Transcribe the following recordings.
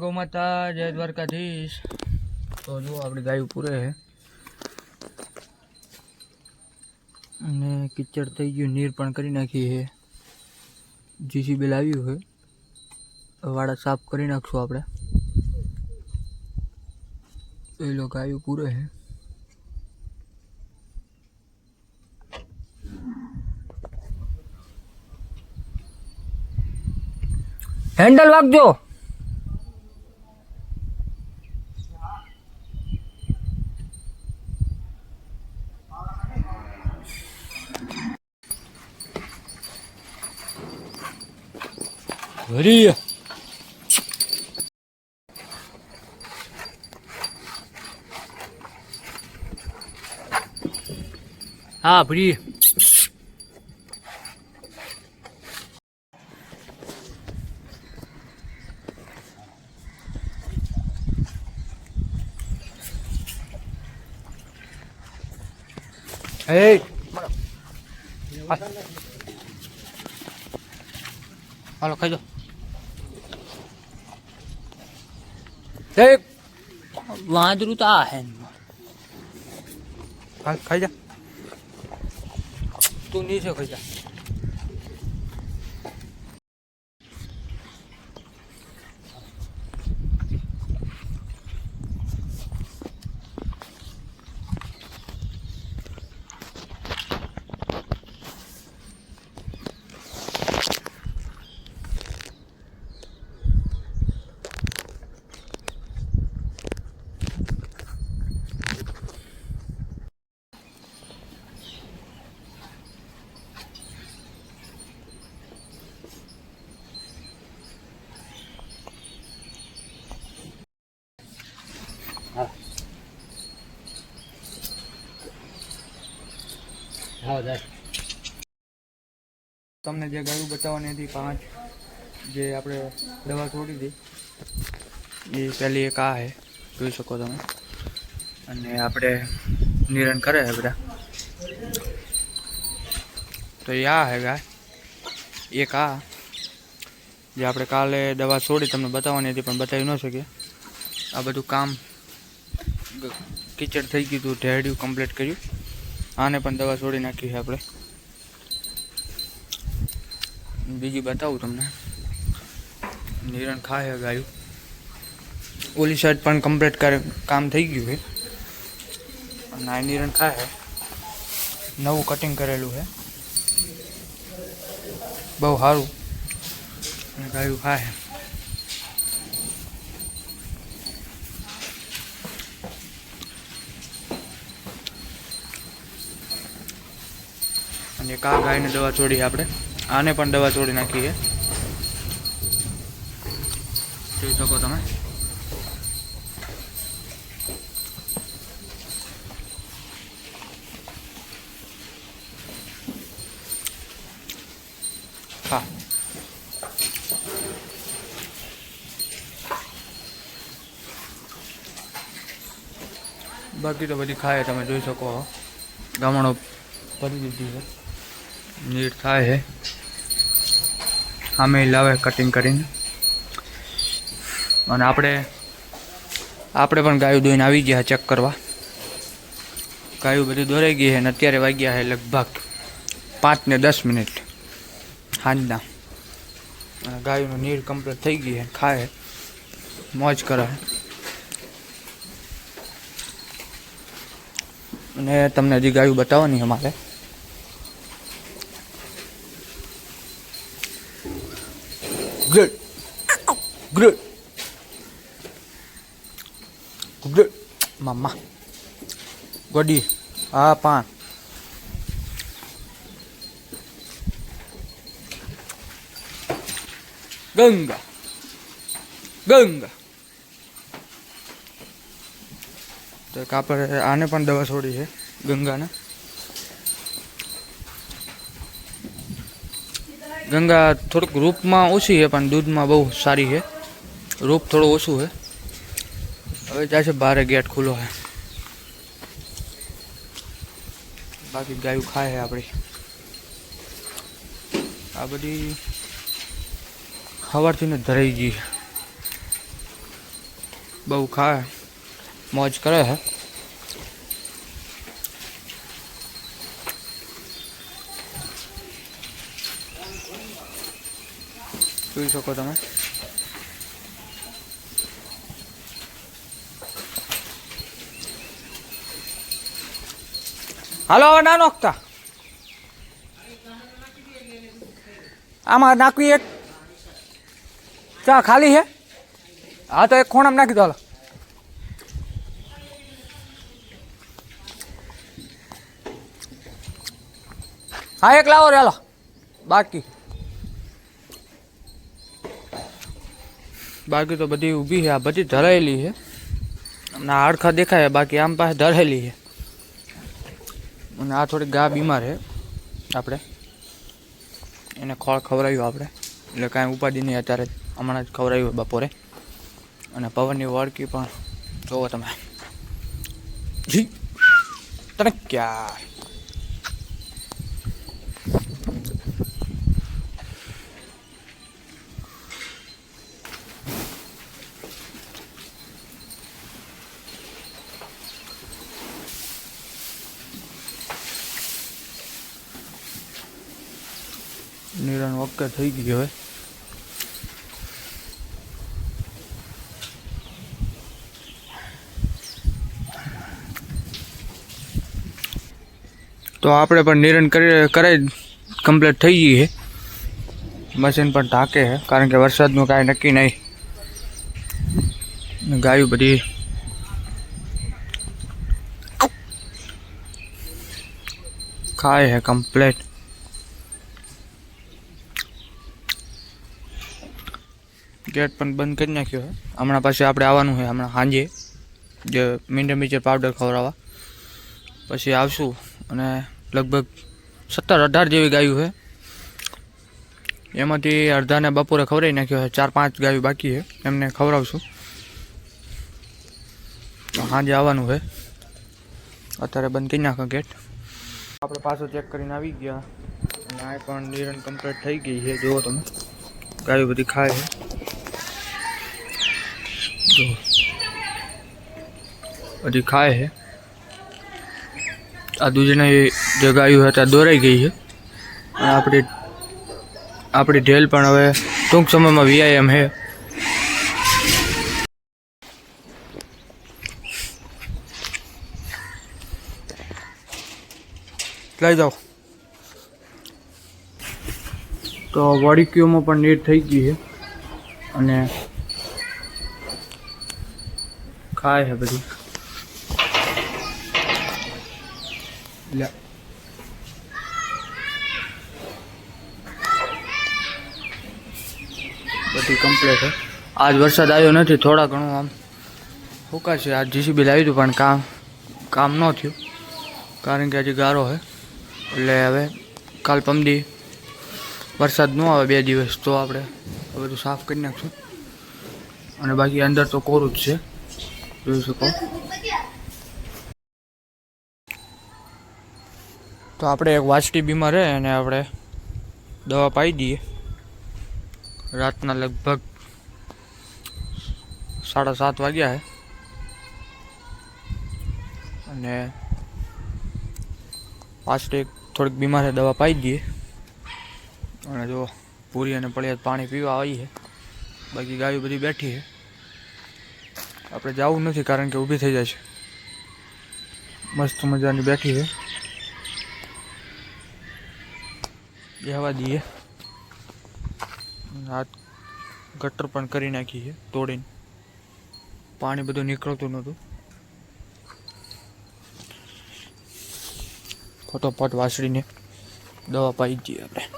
ગૌ માતા જય દ્વારકાધીશ. તો જો આપણી ગાયું પૂરે છે અને કિચડ થઈ ગયું, નીર પણ કરી નાખી છે જીસીબી લાવ્યું છે વાડા સાફ કરી નાખશું આપણે. એ લોકો ગાયું પૂરે છે હેન્ડલ વાગજો. હરી હા ભરી એ હાલો ખાઈ જાઓ એક વાંદરું તો આ હે ખાઈ જા. તું નીચે ખાઈ જા. તમને જે ગાયું બતાવવાની હતી, પાંચ, જે આપણે દવા છોડી હતી, એ પહેલી એક આ છે જોઈ શકો તમે. અને આપણે નિરણ કરે છે બધા. તો એ આ છે ગાય, એક આ, જે આપણે કાલે દવા છોડી તમને બતાવવાની હતી, પણ બતાવી ન શકીએ. આ બધું કામ કિચડ કીચડ થઈ ગયું હતું ઢેરડ્યું કમ્પ્લીટ કર્યું. આને પણ દવા છોડી નાખી છે આપણે. બીજી બતાવું તમને. નિરણ ખાય ગાયું. ઓલી સાઈડ પણ કમ્પ્લીટ કરે, કામ થઈ ગયું છે. અને આ નિરણ ખાય નવું કટિંગ કરેલું છે. બહુ સારું. અને ગાયું ખાય અને કા ગાયને દવા છોડી આપણે. આને પણ દવા છોડી નાખીએ. જોઈ શકો તમે. હા. બાકી તો બધી ખાય તમે જોઈ શકો. ગામડો ભરી દીધી છે. નીટ થાય છે અમે લાવે કટિંગ કરીને. અને આપણે આપણે પણ ગાયું દોઈને આવી ગયા ચેક કરવા. ગાયું બધી દોરાઈ ગઈ છે અને અત્યારે વાગ્યા છે લગભગ પાંચ ને દસ મિનિટ. સાંજના ગાયનું નીર કમ્પ્લીટ થઈ ગઈ છે ખાય મોજ કરે અને તમને હજી ગાયું બતાવવાની અમારે. Good. Good. Good. Mama. Godi. Apa? Gangga. Gangga. તો એક આપણે આને પણ દવા છોડી છે ગંગાને ગંગા થોડુંક રૂપમાં ઓછી છે, પણ દૂધમાં બહુ સારી છે. રૂપ થોડું ઓછું છે. હવે જાય છે બારે, ગેટ ખુલ્લો છે. બાકી ગાયું ખાય છે આપણી આ બધી સવારથી ને ધરાઈ ગઈ છે. બહુ ખાય. મોજ કરે છે. જોઈ શકો તમે. હાલો, હવે ના નોખતા. આમાં નાખવી એક. ચા ખાલી છે હા, તો એક ખૂણામાં નાખી દો, હાલો. હા, એક લાવો રે, હાલો. બાકી. બાકી તો બધી ઊભી છે, આ બધી ધરાયેલી છે. અને આ હાડખા દેખાય બાકી આમ પાસે ધરાયેલી છે. અને આ થોડી ગા બીમાર છે, આપણે. એને ખોળ ખવડાવ્યું આપણે. એટલે કાંઈ ઉપાડી નહીં, અત્યારે હમણાં જ ખવડાવ્યું બપોરે. અને પવનની વળકી પણ જોવો તમે. જી. તને ક્યાં નિરણ ઓકે થઈ ગઈ હવે તો આપણે પણ નિરણ કરી કરાઈ કમ્પ્લીટ થઈ ગઈ છે મશીન પણ ઢાકે છે કારણ કે વરસાદનું કાંઈ નક્કી નહીં ગાયું બધી ખાય છે કમ્પ્લીટ ગેટ પણ બંધ કરી નાખ્યો છે. હમણાં પછી આપણે આવવાનું છે, હમણાં સાંજે. જે મિન્ડર મિચર પાવડર ખવડાવવા. પછી આવશું અને લગભગ સત્તર અઢાર જેવી ગાયું છે. એમાંથી અડધાને બપોરે ખવડાવી નાખ્યો છે, ચાર પાંચ ગાયું બાકી છે. એમને ખવડાવશું. સાંજે આવવાનું છે. અત્યારે બંધ કરી નાખો ગેટ. આપણે પાછું ચેક કરીને આવી ગયા. અને આ પણ નિરણ કમ્પ્લીટ થઈ ગઈ છે. જુઓ તમે. ગાયો બધી ખાય છે. બધી ખાય છે. આ દૂધની જે ગાયું હતા દોરાઈ ગઈ છે. અને આપણી આપણી ઢેલ પણ હવે ટૂંક સમયમાં વ્યાયામ છે. લઈ જાઓ. તો વડીકીઓમાં પણ નીટ થઈ ગઈ છે. અને ખાય હે બધી. લે. બધી કમ્પ્લીટ છે આજ વરસાદ આવ્યો નથી થોડા ઘણું આમ ફૂકાશે. આજ જીસીબી લાવ્યું હતું પણ કામ કામ ન થયું. કારણ કે હજી ગારો છે એટલે હવે કાલ પમદી વરસાદ ન આવે બે દિવસ તો આપણે બધું સાફ કરી નાખશું. અને બાકી અંદર તો કોરું જ છે. જોઈ શકો. તો આપણે એક વાછડી બીમાર રહે અને આપણે દવા પાઈ દઈએ. રાતના લગભગ સાડા સાત વાગ્યા છે અને વાછડી થોડીક બીમાર છે દવા પાઈ દઈએ. અને જો પૂરી અને પળિયાદ પાણી પીવા આવી છે બાકી ગાયો બધી બેઠી છે આપણે જવું નથી કારણ કે ઊભી થઈ જાય છે. મસ્ત મજાની બેઠી છે. બેહવા દઈએ. હાથ ગટર પણ કરી નાખી છે, તોડીને. પાણી બધું નીકળતું નહોતું. ફટોફટ વાસળીને દવા પાઈ દઈએ આપણે.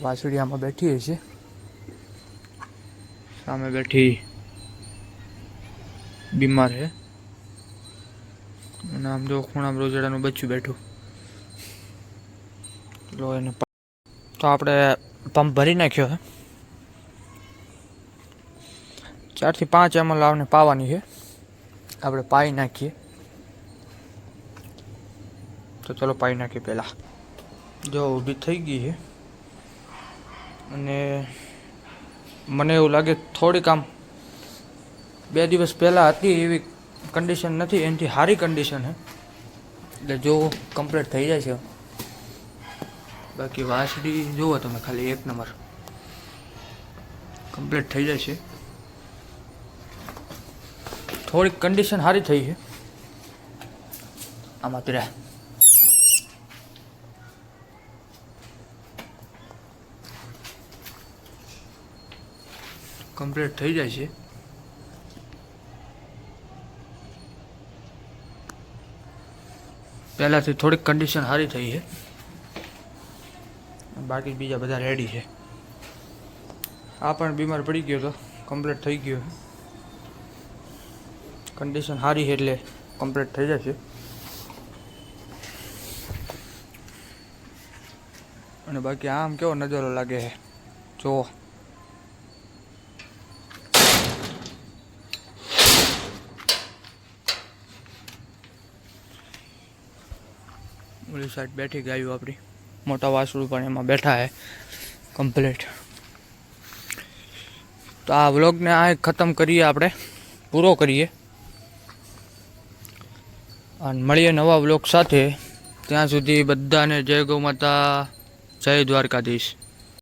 વાસળી આમાં બેઠીએ છે સામે બેઠી બીમાર છે અને આમ જો ખૂણામાં રોજડાનું બચ્ચું બેઠું. લો એને તો આપણે પંપ ભરી નાખ્યો છે ચારથી પાંચ એમ આવને પાવાની છે આપણે પાઈ નાખીએ. તો ચલો પાઈ નાખીએ પહેલાં. જો ઊભી થઈ ગઈ છે અને મને એવું લાગે થોડીક આમ બે દિવસ પહેલાં હતી એવી કન્ડિશન નથી, એનાથી સારી કન્ડિશન છે એટલે જો કમ્પ્લીટ થઈ જાય છે. બાકી વાસડી જુઓ તમે ખાલી એક નંબર. કમ્પ્લીટ થઈ જાય છે. થોડીક કન્ડિશન સારી થઈ છે. આમાં તેરા કમ્પ્લીટ થઈ જાય છે. પહેલાંથી થોડીક કન્ડિશન સારી થઈ છે. બાકી બીજા બધા રેડી છે. આ પણ બીમાર પડી ગયો તો કમ્પ્લીટ થઈ ગયો કન્ડિશન સારી છે એટલે કમ્પ્લીટ થઈ જશે અને બાકી આમ કેવો નજારો લાગે છે? જુઓ. ઓલી સાઈડ બેઠી ગાયું આપણી. મોટા વાસળું પણ એમાં બેઠા હે. કમ્પ્લીટ તો આ વ્લોગને આ ખતમ કરીએ આપણે. પૂરો કરીએ. અને મળીએ નવા વ્લોગ સાથે. ત્યાં સુધી બધાને જય ગૌ માતા, જય દ્વારકાધીશ.